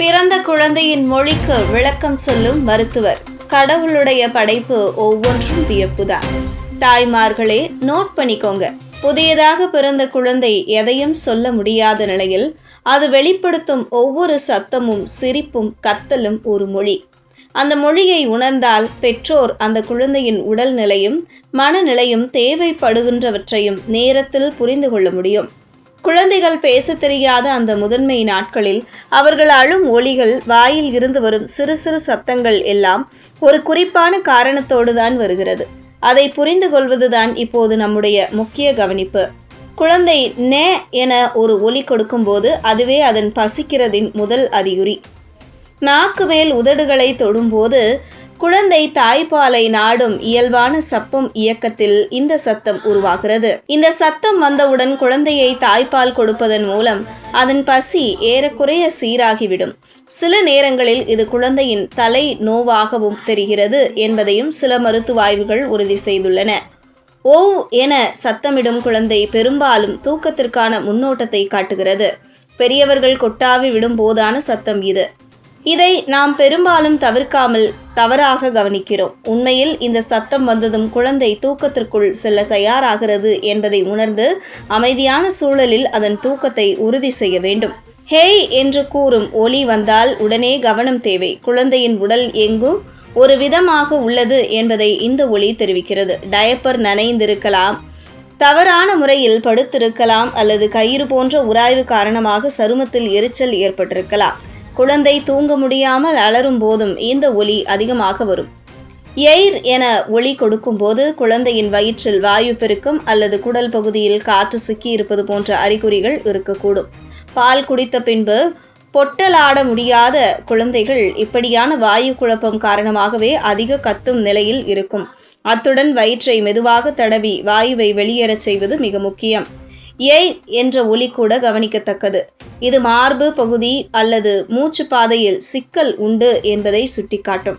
பிறந்த குழந்தையின் மொழிக்கு விளக்கம் சொல்லும் மருத்துவர். கடவுளுடைய படைப்பு ஒவ்வொன்றும் வியப்புதான். தாய்மார்களே நோட் பண்ணிக்கோங்க. புதியதாக பிறந்த குழந்தை எதையும் சொல்ல முடியாத நிலையில் அது வெளிப்படுத்தும் ஒவ்வொரு சத்தமும் சிரிப்பும் கத்தலும் ஒரு மொழி. அந்த மொழியை உணர்ந்தால் பெற்றோர் அந்த குழந்தையின் உடல்நிலையும் மனநிலையும் தேவைப்படுகின்றவற்றையும் நேரத்தில் புரிந்து கொள்ள முடியும். குழந்தைகள் பேசத் தெரியாத அந்த முதன்மை நாட்களில் அவர்கள் அழும் ஒளிகள் வாயில் இருந்து வரும் சிறு சிறு சத்தங்கள் எல்லாம் ஒரு குறிப்பான காரணத்தோடு தான் வருகிறது. அதை புரிந்து கொள்வதுதான் இப்போது நம்முடைய முக்கிய கவனிப்பு. குழந்தை நே என ஒரு ஒலி கொடுக்கும்போது அதுவே அதன் பசிக்கிறதின் முதல் அறிகுறி. நாக்கு மேல் உதடுகளை தொடும்போது குழந்தை தாய்ப்பாலை நாடும் இயல்பான சப்பம் இயக்கத்தில் இந்த சத்தம் உருவாகிறது. இந்த சத்தம் வந்தவுடன் குழந்தையை தாய்ப்பால் கொடுப்பதன் மூலம் அதன் பசி ஏறக்குறைய சீராகிவிடும். சில நேரங்களில் இது குழந்தையின் தலை நோவாகவும் தெரிகிறது என்பதையும் சில மருத்துவ ஆய்வுகள் உறுதி செய்துள்ளன. ஓ என சத்தமிடும் குழந்தை பெரும்பாலும் தூக்கத்திற்கான முன்னோட்டத்தை காட்டுகிறது. பெரியவர்கள் கொட்டாவி விடும் போதான சத்தம் இது. இதை நாம் பெரும்பாலும் தவிர்க்காமல் தவறாக கவனிக்கிறோம். உண்மையில் இந்த சத்தம் வந்ததும் குழந்தை தூக்கத்திற்குள் செல்ல தயாராகிறது என்பதை உணர்ந்து அமைதியான சூழலில் அதன் தூக்கத்தை உறுதி செய்ய வேண்டும். ஹேய் என்று கூறும் ஒலி வந்தால் உடனே கவனம் தேவை. குழந்தையின் உடல் எங்கும் ஒரு விதமாக உள்ளது என்பதை இந்த ஒலி தெரிவிக்கிறது. டயப்பர் நனைந்திருக்கலாம் தவறான முறையில் படுத்திருக்கலாம் அல்லது கயிறு போன்ற உராய்வு காரணமாக சருமத்தில் எரிச்சல் ஏற்பட்டிருக்கலாம். குழந்தை தூங்க முடியாமல் அலறும் போதும் இந்த ஒலி அதிகமாக வரும். எயிர் என ஒளி கொடுக்கும்போது குழந்தையின் வயிற்றில் வாயு பெருக்கம் அல்லது குடல் பகுதியில் காற்று சிக்கி இருப்பது போன்ற அறிகுறிகள் இருக்கக்கூடும். பால் குடித்த பின்பு பொட்டலாட முடியாத குழந்தைகள் இப்படியான வாயு குழப்பம் காரணமாகவே அதிக கத்தும் நிலையில் இருக்கும். அத்துடன் வயிற்றை மெதுவாக தடவி வாயுவை வெளியேறச் செய்வது மிக முக்கியம். ஏய் என்ற ஒலி கூட கவனிக்கத்தக்கது. இது மார்பு பகுதி அல்லது மூச்சு பாதையில் சிக்கல் உண்டு என்பதை சுட்டிக்காட்டும்.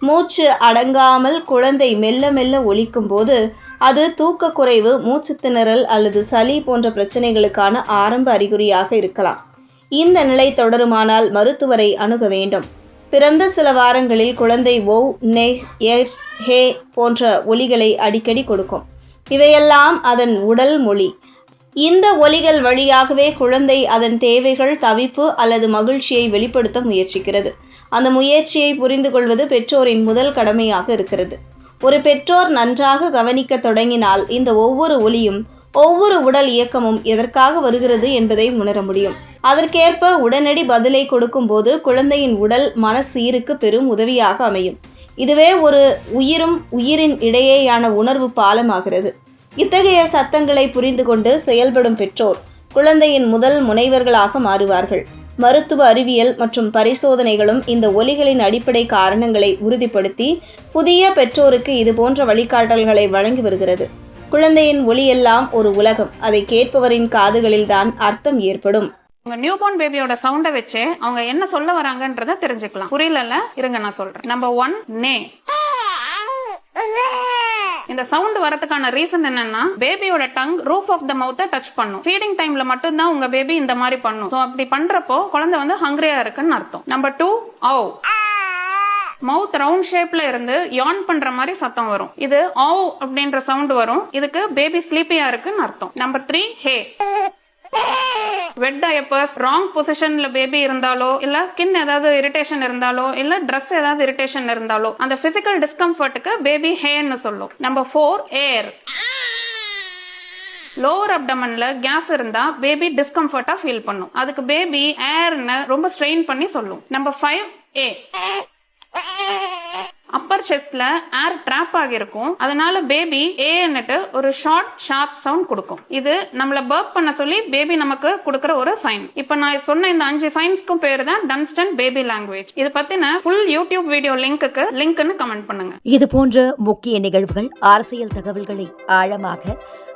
மூச்சு அடங்காமல் குழந்தை மெல்ல மெல்ல ஒலிக்கும் போது அது தூக்கக்குறைவு மூச்சு திணறல் அல்லது சளி போன்ற பிரச்சனைகளுக்கான ஆரம்ப அறிகுறியாக இருக்கலாம். இந்த நிலை தொடருமானால் மருத்துவரை அணுக வேண்டும். பிறந்த சில வாரங்களில் குழந்தை ஓ நெ எர் ஹே போன்ற ஒலிகளை அடிக்கடி கொடுக்கும். இவையெல்லாம் அதன் உடல் மொழி. இந்த ஒலிகள் வழியாகவே குழந்தை அதன் தேவைகள் தவிப்பு அல்லது மகிழ்ச்சியை வெளிப்படுத்த முயற்சிக்கிறது. அந்த முயற்சியை புரிந்து கொள்வது பெற்றோரின் முதல் கடமையாக இருக்கிறது. ஒரு பெற்றோர் நன்றாக கவனிக்க தொடங்கினால் இந்த ஒவ்வொரு ஒலியும் ஒவ்வொரு உடல் இயக்கமும் எதற்காக வருகிறது என்பதை உணர முடியும். அதற்கேற்ப உடனடி பதிலை கொடுக்கும்போது குழந்தையின் உடல் மன சீருக்கு பெரும் உதவியாக அமையும். இதுவே ஒரு உயிரும் உயிரின் இடையேயான உணர்வு பாலமாகிறது. இத்தகைய சத்தங்களை புரிந்து கொண்டு செயல்படும் பெற்றோர் குழந்தையின் முதல் முனைவர்களாக மாறுவார்கள். மருத்துவ அறிவியல் மற்றும் பரிசோதனைகளும் இந்த ஒலிகளின் அடிப்படை காரணங்களை உறுதிப்படுத்தி புதிய பெற்றோருக்கு இது போன்ற வழிகாட்டல்களை வழங்கி வருகிறது. குழந்தையின் ஒலியெல்லாம் ஒரு உலகம். அதை கேட்பவரின் காதுகளில்தான் அர்த்தம் ஏற்படும். உங்க நியூபார்ன் பேபியோட சவுண்ட வச்சு அவங்க என்ன சொல்ல வராங்கன்றத தெரிஞ்சுக்கலாம். புரியலல்ல? இருங்க நான் சொல்றேன். நம்பர் ஒன் நே இந்த சவுண்ட் வரதுக்கான ரீசன் என்னன்னா பேபியோட டங் ரூஃப் ஆஃப் த மவுத்த டச் பண்ணும். ஃபீடிங் டைம்ல மட்டும் தான் உங்க பேபி இந்த மாதிரி பண்ணும். ஸோ அப்படி பண்றப்போ குழந்தை வந்து ஹங்கரியா இருக்குன்னு அர்த்தம். Number two O mouth round ஷேப்ல இருந்து யான் பண்ற மாதிரி சத்தம் வரும். இது ஓ அப்படின்ற சவுண்ட் வரும். இதுக்கு பேபி ஸ்லீப்பியா இருக்குன்னு அர்த்தம். Number three hey wet diapers wrong பொசிஷன்ல பேபி இருந்தாலோ இல்ல கின் ஏதாவது இரிட்டேஷன் இருந்தாலோ இல்ல ட்ரெஸ் ஏதாவது இரிட்டேஷன் இருந்தாலோ அந்த பிசிக்கல் டிஸ்கம்ஃபர்ட்டுக்கு பேபி ஹேன்னு சொல்லும். நம்பர் ஃபோர் ஏர் லோவர் அப்டமன்ல கேஸ் இருந்தா பேபி டிஸ்கம்ஃபர்ட்டா ஃபீல் பண்ணும். அதுக்கு பேபி ஏர்னு ரொம்ப ஸ்ட்ரெயின் பண்ணி சொல்லும். நம்பர் ஃபைவ் ஏ அப்பர் செஸ்ட்ல ஏர் ட்ராப் ஆகிருக்கும் அதனால பேபி ஏன்னுட்டு ஒரு ஷார்ட் ஷார்ப் சவுண்ட் கொடுக்கும். இது நம்மள பர்ப் பண்ண சொல்லி பேபி நமக்கு கொடுக்கற ஒரு சைன் இப்ப நான் சொன்ன இந்த அஞ்சு சைன்ஸ்க்கும் பேரு தான் டன்ஸ்டன் பேபி லாங்குவேஜ் இது பத்தின ஃபுல் யூடியூப் வீடியோ லிங்க்குக்கு லிங்க்னு கமெண்ட் பண்ணுங்க. இது போன்ற முக்கிய நிகழ்வுகள் அரசியல் தகவல்களை ஆழமாக